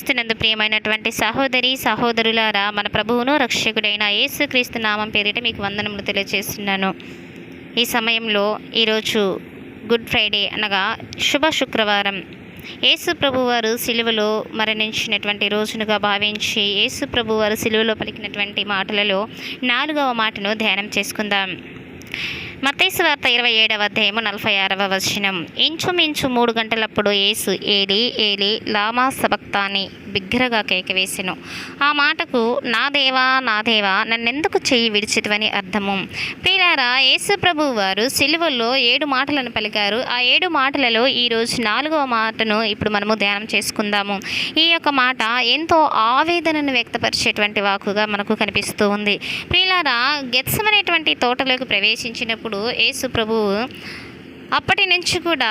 క్రీస్తునందు ప్రియమైనటువంటి సహోదరి సహోదరులారా మన ప్రభువును రక్షకుడైన యేసుక్రీస్తు నామం పేరిట మీకు వందనములు తెలియజేస్తున్నాను. ఈ సమయంలో ఈరోజు గుడ్ ఫ్రైడే అనగా శుభ శుక్రవారం. యేసు ప్రభువారు సిలువలో మరణించినటువంటి రోజునుగా భావించి యేసు ప్రభువారు సిలువలో పలికినటువంటి మాటలలో నాలుగవ మాటను ధ్యానం చేసుకుందాం. మత్తైసు వార్త ఇరవై ఏడవ అధ్యాయము నలభై ఆరవ వచనం. ఇంచుమించు మూడు గంటలప్పుడు యేసు ఏలి ఏలి లామా సబక్తాని బిగ్గరగా కేకవేసెను ఆ మాటకు నా దేవా నా దేవా నన్నెందుకు చెయ్యి విడిచితివని అర్థము? ప్రియారా యేసుప్రభు వారు సిలువలో ఏడు మాటలను పలికారు. ఆ ఏడు మాటలలో ఈరోజు నాలుగవ మాటను ఇప్పుడు మనము ధ్యానం చేసుకుందాము. ఈ యొక్క మాట ఎంతో ఆవేదనను వ్యక్తపరిచేటువంటి వాకుగా మనకు కనిపిస్తూ ఉంది. ప్రియులారా గెత్సమనేటువంటి తోటలోకి ప్రవేశించినప్పుడు యేసు ప్రభువు అప్పటి నుంచి కూడా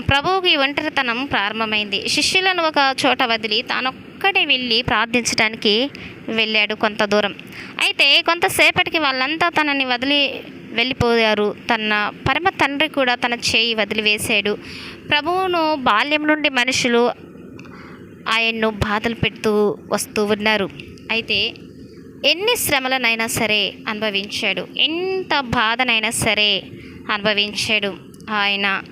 ప్రభువుకి ఒంటరితనం ప్రారంభమైంది. శిష్యులను ఒక చోట వదిలి తానొక్కడే వెళ్ళి ప్రార్థించడానికి వెళ్ళాడు కొంత దూరం. అయితే కొంతసేపటికి వాళ్ళంతా తనని వదిలి వెళ్ళిపోయారు. తన పరమ తండ్రి కూడా తన చేయి వదిలివేశాడు. ప్రభువును బాల్యం నుండి మనుషులు ఆయన్ను బాధలు పెడుతూ వస్తూ ఉన్నారు. అయితే ఎన్ని శ్రమలనైనా సరే అనుభవించాడు. ఎంత బాధనైనా సరే అనుభవించాడు. ఆయన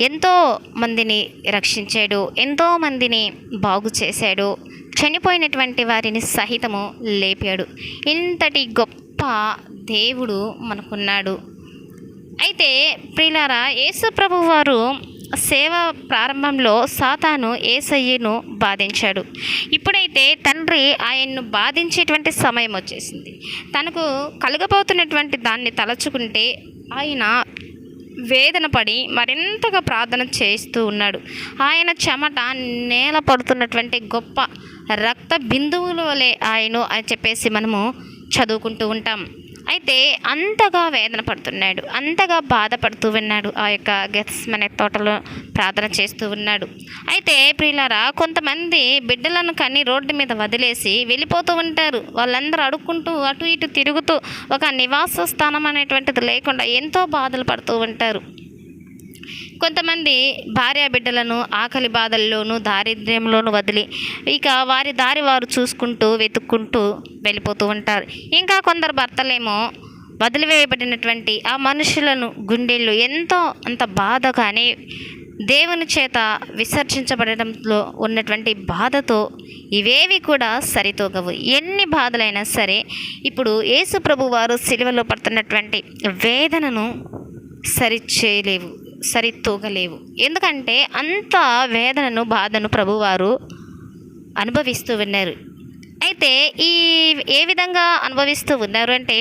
ఎంతో మందిని రక్షించాడు ఎంతో మందిని బాగు చేశాడు చనిపోయినటువంటి వారిని సహితము లేపాడు. ఇంతటి గొప్ప దేవుడు మనకున్నాడు. అయితే ప్రియులారా యేసుప్రభు వారు సేవ ప్రారంభంలో సాతాను ఏసయ్యను బాధించాడు. ఇప్పుడైతే తండ్రి ఆయన్ను బాధించేటువంటి సమయం వచ్చేసింది. తనకు కలగబోతున్నటువంటి దాన్ని తలచుకుంటే ఆయన వేదన పడి మరింతగా ప్రార్థన చేస్తూ ఉన్నాడు. ఆయన చెమట నేల పడుతున్నటువంటి గొప్ప రక్త బిందువుల వలె ఆయన అని చెప్పేసి మనము చదువుకుంటూ ఉంటాం. అయితే అంతగా వేదన పడుతున్నాడు అంతగా బాధపడుతూ ఉన్నాడు ఆ యొక్క గెత్స్మనే తోటలో ప్రార్థన చేస్తూ ఉన్నాడు. అయితే ప్రియులారా కొంతమంది బిడ్డలను కానీ రోడ్డు మీద వదిలేసి వెళ్ళిపోతూ ఉంటారు. వాళ్ళందరూ అడుక్కుంటూ అటు ఇటు తిరుగుతూ ఒక నివాస స్థానం అనేటువంటిది లేకుండా ఎంతో బాధలు పడుతూ ఉంటారు. కొంతమంది భార్య బిడ్డలను ఆకలి బాధల్లోనూ దారిద్ర్యంలోనూ వదిలి ఇక వారి దారి వారు చూసుకుంటూ వెతుక్కుంటూ వెళ్ళిపోతూ ఉంటారు. ఇంకా కొందరు భర్తలేమో వదిలివేయబడినటువంటి ఆ మనుషులను గుండెల్లో ఎంతో అంత బాధ కానీ దేవుని చేత విసర్జించబడడంలో ఉన్నటువంటి బాధతో ఇవేవి కూడా సరితూగవు. ఎన్ని బాధలైనా సరే ఇప్పుడు యేసు ప్రభు వారు సిలువలో పడుతున్నటువంటి వేదనను సరిచేయలేవు. సరితూగలేవు. ఎందుకంటే అంత వేదనను బాధను ప్రభువారు అనుభవిస్తూ ఉన్నారు అయితే ఈ ఏ విధంగా అనుభవిస్తూ ఉన్నారు అంటే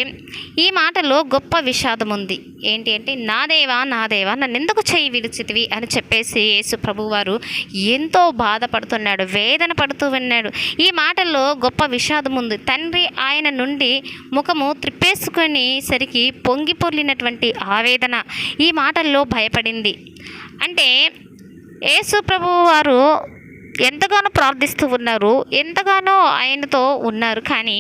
ఈ మాటలో గొప్ప విషాదం ఉంది ఏంటి అంటే నా దేవా నా దేవా నన్ను ఎందుకు చేయి విడిచితివి? అని చెప్పేసి యేసు ప్రభువారు ఎంతో బాధపడుతున్నాడు వేదన పడుతూ ఉన్నాడు. ఈ మాటల్లో గొప్ప విషాదం ఉంది తండ్రి ఆయన నుండి ముఖము త్రిప్పేసుకొని సరికి పొంగి పొర్లినటువంటి ఆవేదన ఈ మాటల్లో భయపడింది. అంటే యేసు ప్రభు వారు ఎంతగానో ప్రార్థిస్తూ ఉన్నారు ఎంతగానో ఆయనతో ఉన్నారు. కానీ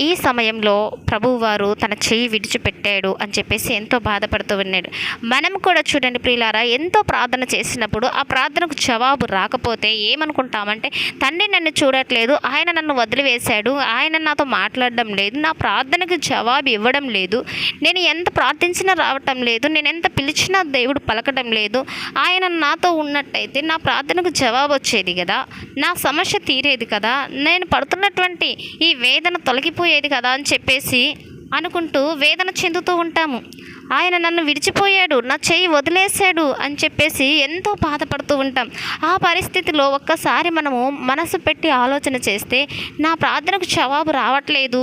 ఈ సమయంలో ప్రభువారు తన చెయ్యి విడిచిపెట్టాడు అని చెప్పేసి ఎంతో బాధపడుతూ ఉన్నాడు. మనం కూడా చూడండి ప్రియులారా ఎంతో ప్రార్థన చేసినప్పుడు ఆ ప్రార్థనకు జవాబు రాకపోతే ఏమనుకుంటామంటే తండ్రి నన్ను చూడట్లేదు ఆయన నన్ను వదిలివేశాడు ఆయన నాతో మాట్లాడడం లేదు నా ప్రార్థనకు జవాబు ఇవ్వడం లేదు నేను ఎంత ప్రార్థించినా రావటం లేదు నేను ఎంత పిలిచినా దేవుడు పలకడం లేదు ఆయన నాతో ఉన్నట్టయితే నా ప్రార్థనకు జవాబు వచ్చేది కదా నా సమస్య తీరేది కదా నేను పడుతున్నటువంటి ఈ వేదన తొలగిపోయి తొలగిపోయేది కదా అని చెప్పేసి అనుకుంటూ వేదన చెందుతూ ఉంటాము. ఆయన నన్ను విడిచిపోయాడు నా చేయి వదిలేశాడు అని చెప్పేసి ఎంతో బాధపడుతూ ఉంటాం. ఆ పరిస్థితిలో ఒక్కసారి మనము మనసు పెట్టి ఆలోచన చేస్తే నా ప్రార్థనకు జవాబు రావట్లేదు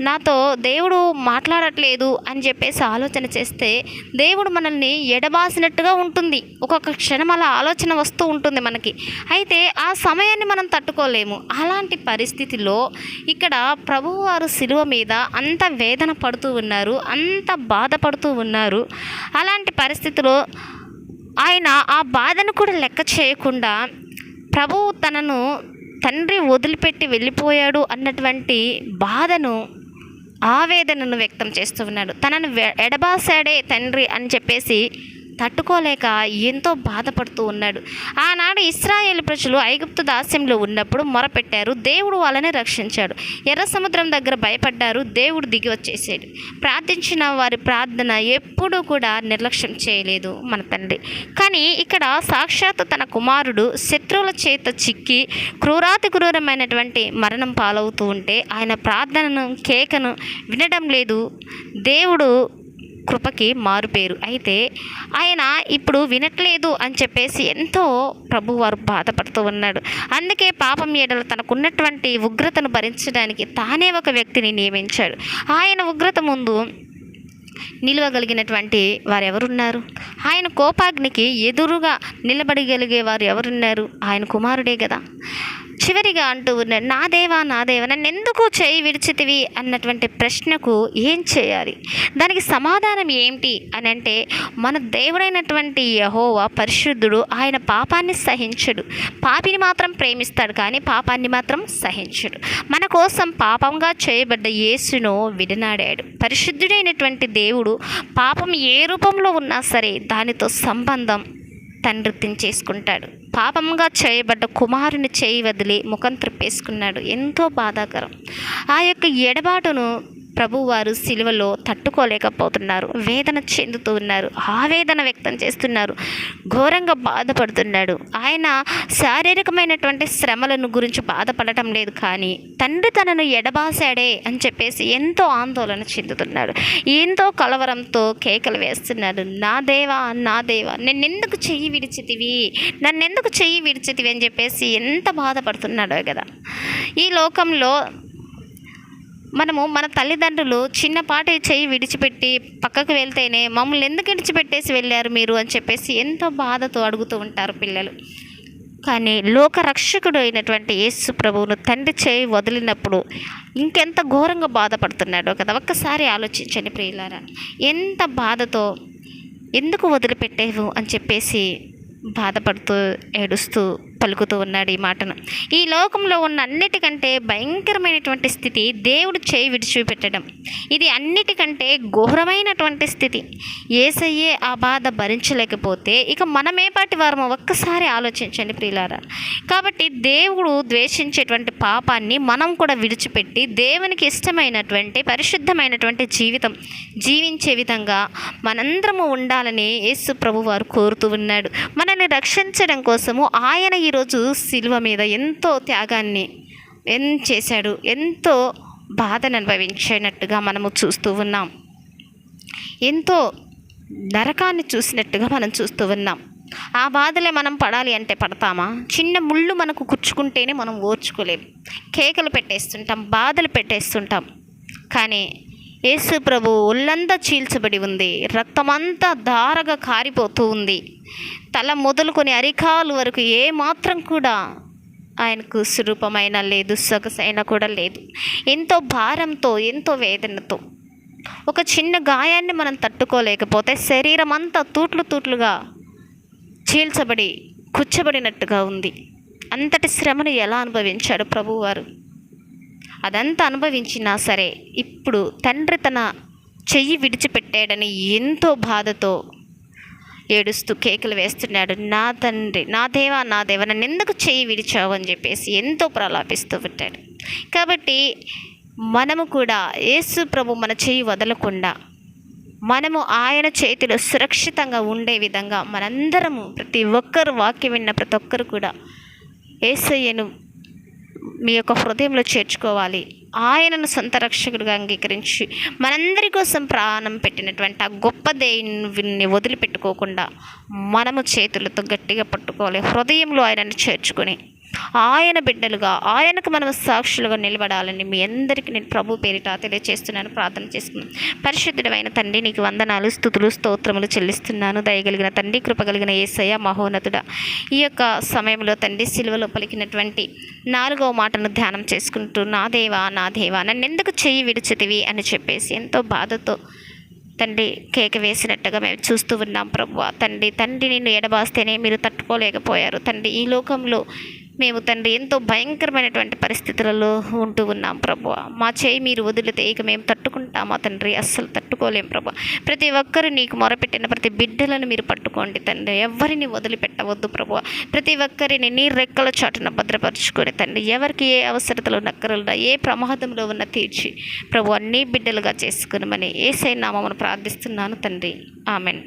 నాతో దేవుడు మాట్లాడట్లేదు అని చెప్పేసి ఆలోచన చేస్తే దేవుడు మనల్ని ఎడబాసినట్టుగా ఉంటుంది. ఒక్కొక్క క్షణం అలా ఆలోచన వస్తూ ఉంటుంది మనకి. అయితే ఆ సమయాన్ని మనం తట్టుకోలేము. అలాంటి పరిస్థితిలో ఇక్కడ ప్రభువారు శిలువ మీద అంత వేదన పడుతూ ఉన్నారు అంత బాధపడుతూ ఉన్నారు. అలాంటి పరిస్థితిలో ఆయన ఆ బాధను కూడా లెక్క చేయకుండా ప్రభువు తనను తండ్రి వదిలిపెట్టి వెళ్ళిపోయాడు అన్నటువంటి బాధను ఆవేదనను వ్యక్తం చేస్తూ ఉన్నాడు. తనను ఎడబాసాడే తండ్రి అని చెప్పేసి తట్టుకోలేక ఎంతో బాధపడుతూ ఉన్నాడు. ఆనాడు ఇస్రాయేల్ ప్రజలు ఐగుప్తు దాస్యంలో ఉన్నప్పుడు మొరపెట్టారు దేవుడు వాళ్ళని రక్షించాడు. ఎర్ర సముద్రం దగ్గర భయపడ్డారు దేవుడు దిగి వచ్చేసాడు. ప్రార్థించిన వారి ప్రార్థన ఎప్పుడూ కూడా నిర్లక్ష్యం చేయలేదు మన తండ్రి. కానీ ఇక్కడ సాక్షాత్తు తన కుమారుడు శత్రువుల చేత చిక్కి క్రూరాతి క్రూరమైనటువంటి మరణం పాలవుతూ ఉంటే ఆయన ప్రార్థనను కేకను వినడం లేదు. దేవుడు కృపకి మారుపేరు అయితే ఆయన ఇప్పుడు వినట్లేదు అని చెప్పేసి ఎంతో ప్రభువారు బాధపడుతూ ఉన్నాడు. అందుకే పాపం ఏడలు తనకున్నటువంటి ఉగ్రతను భరించడానికి తానే ఒక వ్యక్తిని నియమించాడు. ఆయన ఉగ్రత ముందు నిలవగలిగినటువంటి వారు ఎవరున్నారు? ఆయన కోపాగ్నికి ఎదురుగా నిలబడగలిగే వారు ఎవరున్నారు? ఆయన కుమారుడే కదా. చివరిగా అంటూ ఉన్నాడు నా దేవా నా దేవా నన్ను ఎందుకు చేయి విడిచితివి? అన్నటువంటి ప్రశ్నకు ఏం చేయాలి? దానికి సమాధానం ఏంటి అని అంటే మన దేవుడైనటువంటి యహోవా పరిశుద్ధుడు ఆయన పాపాన్ని సహించడు. పాపిని మాత్రం ప్రేమిస్తాడు కానీ పాపాన్ని మాత్రం సహించడు. మన కోసం పాపంగా చేయబడ్డ యేసును విడనాడాడు. పరిశుద్ధుడైనటువంటి దేవుడు పాపం ఏ రూపంలో ఉన్నా సరే దానితో సంబంధం తండ్రి చేసుకుంటాడు. పాపంగా చేయబడ్డ కుమారుని చేయి వదిలి ముఖం త్రిప్పేసుకున్నాడు. ఎంతో బాధాకరం. ఆ యొక్క ఎడబాటును ప్రభువారు సిలువలో తట్టుకోలేకపోతున్నారు. వేదన చెందుతూ ఉన్నారు. ఆవేదన వ్యక్తం చేస్తున్నారు. ఘోరంగా బాధపడుతున్నాడు. ఆయన శారీరకమైనటువంటి శ్రమలను గురించి బాధపడటం లేదు కానీ తండ్రి తనను ఎడబాసాడే అని చెప్పేసి ఎంతో ఆందోళన చెందుతున్నాడు. ఎంతో కలవరంతో కేకలు వేస్తున్నాడు. నా దేవా నా దేవా నిన్నెందుకు చెయ్యి విడిచితివి? నన్నెందుకు చెయ్యి విడిచితివి? అని చెప్పేసి ఎంత బాధపడుతున్నాడో కదా. ఈ లోకంలో మనము మన తల్లిదండ్రులు చిన్నపాటి చెయ్యి విడిచిపెట్టి పక్కకు వెళ్తేనే మమ్మల్ని ఎందుకు విడిచిపెట్టేసి వెళ్ళారు మీరు అని చెప్పేసి ఎంతో బాధతో అడుగుతూ ఉంటారు పిల్లలు. కానీ లోకరక్షకుడు అయినటువంటి యేసు ప్రభువును తండ్రి చేయి వదిలినప్పుడు ఇంకెంత ఘోరంగా బాధపడుతున్నాడో కదా ఒక్కసారి ఆలోచించండి ప్రియులారా. ఎంత బాధతో ఎందుకు వదిలిపెట్టేవు అని చెప్పేసి బాధపడుతూ ఏడుస్తూ పలుకుతూ ఉన్నాడు ఈ మాటను. ఈ లోకంలో ఉన్న అన్నిటికంటే భయంకరమైనటువంటి స్థితి దేవుడు చేయి విడిచిపెట్టడం ఇది అన్నిటికంటే ఘోరమైనటువంటి స్థితి. ఏసయ్యే ఆ బాధ భరించలేకపోతే ఇక మనమేపాటి వారము ఒక్కసారి ఆలోచించండి ప్రియులారా. కాబట్టి దేవుడు ద్వేషించేటువంటి పాపాన్ని మనం కూడా విడిచిపెట్టి దేవునికి ఇష్టమైనటువంటి పరిశుద్ధమైనటువంటి జీవితం జీవించే విధంగా మనందరము ఉండాలని యేసు ప్రభు వారు కోరుతూ ఉన్నాడు. మనల్ని రక్షించడం కోసము ఆయన ఈరోజు శిలువ మీద ఎంతో త్యాగాన్ని ఎన్ చేశాడు ఎంతో బాధను అనుభవించినట్టుగా మనము చూస్తూ ఉన్నాం. ఎంతో నరకాన్ని చూసినట్టుగా మనం చూస్తూ ఉన్నాం. ఆ బాధలే మనం పడాలి అంటే పడతామా? చిన్న ముళ్ళు మనకు కుచ్చుకుంటేనే మనం ఓర్చుకోలేం. కేకలు పెట్టేస్తుంటాం బాధలు పెట్టేస్తుంటాం. కానీ యేసు ప్రభు ఒళ్ళంతా చీల్చబడి ఉంది. రక్తమంతా ధారగా కారిపోతూ ఉంది. తల మొదలుకొని అరికాలు వరకు ఏ మాత్రం కూడా ఆయనకు సురూపమైన లేదు సొగసైన కూడా లేదు. ఎంతో భారంతో ఎంతో వేదనతో. ఒక చిన్న గాయాన్ని మనం తట్టుకోలేకపోతే శరీరం అంతా తూట్లు తూట్లుగా చీల్చబడి కూర్చబడినట్టుగా ఉంది. అంతటి శ్రమను ఎలా అనుభవించాడు ప్రభువారు? అదంతా అనుభవించినా సరే ఇప్పుడు తండ్రి తన చెయ్యి విడిచిపెట్టాడని ఎంతో బాధతో ఏడుస్తూ కేకలు వేస్తున్నాడు. నా తండ్రి నా దేవా నా దేవ నన్ను ఎందుకు చెయ్యి విడిచావు? అని చెప్పేసి ఎంతో ప్రలాపిస్తూ పెట్టాడు కాబట్టి మనము కూడా యేసు ప్రభు మన చెయ్యి వదలకుండా మనము ఆయన చేతిలో సురక్షితంగా ఉండే విధంగా మనందరము ప్రతి ఒక్కరు వాక్యం విన్న ప్రతి ఒక్కరు కూడా ఏసయ్యను మీ యొక్క హృదయంలో చేర్చుకోవాలి. ఆయనను సొంత రక్షకుడిగా అంగీకరించి మనందరి కోసం ప్రాణం పెట్టినటువంటి ఆ గొప్ప దేవుని వదిలిపెట్టుకోకుండా మనము చేతులతో గట్టిగా పట్టుకోవాలి. హృదయంలో ఆయనను చేర్చుకొని ఆయన బిడ్డలుగా ఆయనకు మనం సాక్షులుగా నిలబడాలని మీ అందరికీ నేను ప్రభు పేరిట తెలియజేస్తున్నాను ప్రార్థన చేసుకున్నాను. పరిశుద్ధుడమైన తండ్రి నీకు వందనాలు స్థుతులు స్తోత్రములు చెల్లిస్తున్నాను. దయగలిగిన తండ్రి కృపగలిగిన ఏసయ్య మహోన్నతుడ. ఈ యొక్క సమయంలో తండ్రి సిలువలో పలికినటువంటి నాలుగవ మాటను ధ్యానం చేసుకుంటూ నా దేవా నా దేవా నన్ను ఎందుకు చెయ్యి విడిచితివి? అని చెప్పేసి ఎంతో బాధతో తండ్రి కేక వేసినట్టుగా మేము చూస్తూ ఉన్నాం ప్రభు. తండ్రి తండ్రి నిన్ను ఎడబాస్తేనే మీరు తట్టుకోలేకపోయారు. తండ్రి ఈ లోకంలో మేము తండ్రి ఎంతో భయంకరమైనటువంటి పరిస్థితులలో ఉంటూ ఉన్నాం ప్రభు మా చేయి మీరు వదిలితే ఇక మేము తట్టుకుంటామా తండ్రి? అస్సలు తట్టుకోలేం ప్రభు ప్రతి ఒక్కరు నీకు మొరపెట్టిన ప్రతి బిడ్డలను మీరు పట్టుకోండి తండ్రి. ఎవరిని వదిలిపెట్టవద్దు ప్రభు ప్రతి ఒక్కరిని నీ రెక్కల చాటున భద్రపరుచుకొని తండ్రి. ఎవరికి ఏ అవసరతలు నక్కరలున్నా ఏ ప్రమాదంలో ఉన్న తీర్చి ప్రభు అన్ని బిడ్డలుగా చేసుకునమని ఏసై నామమును ప్రార్థిస్తున్నాను తండ్రి. ఆమెన్.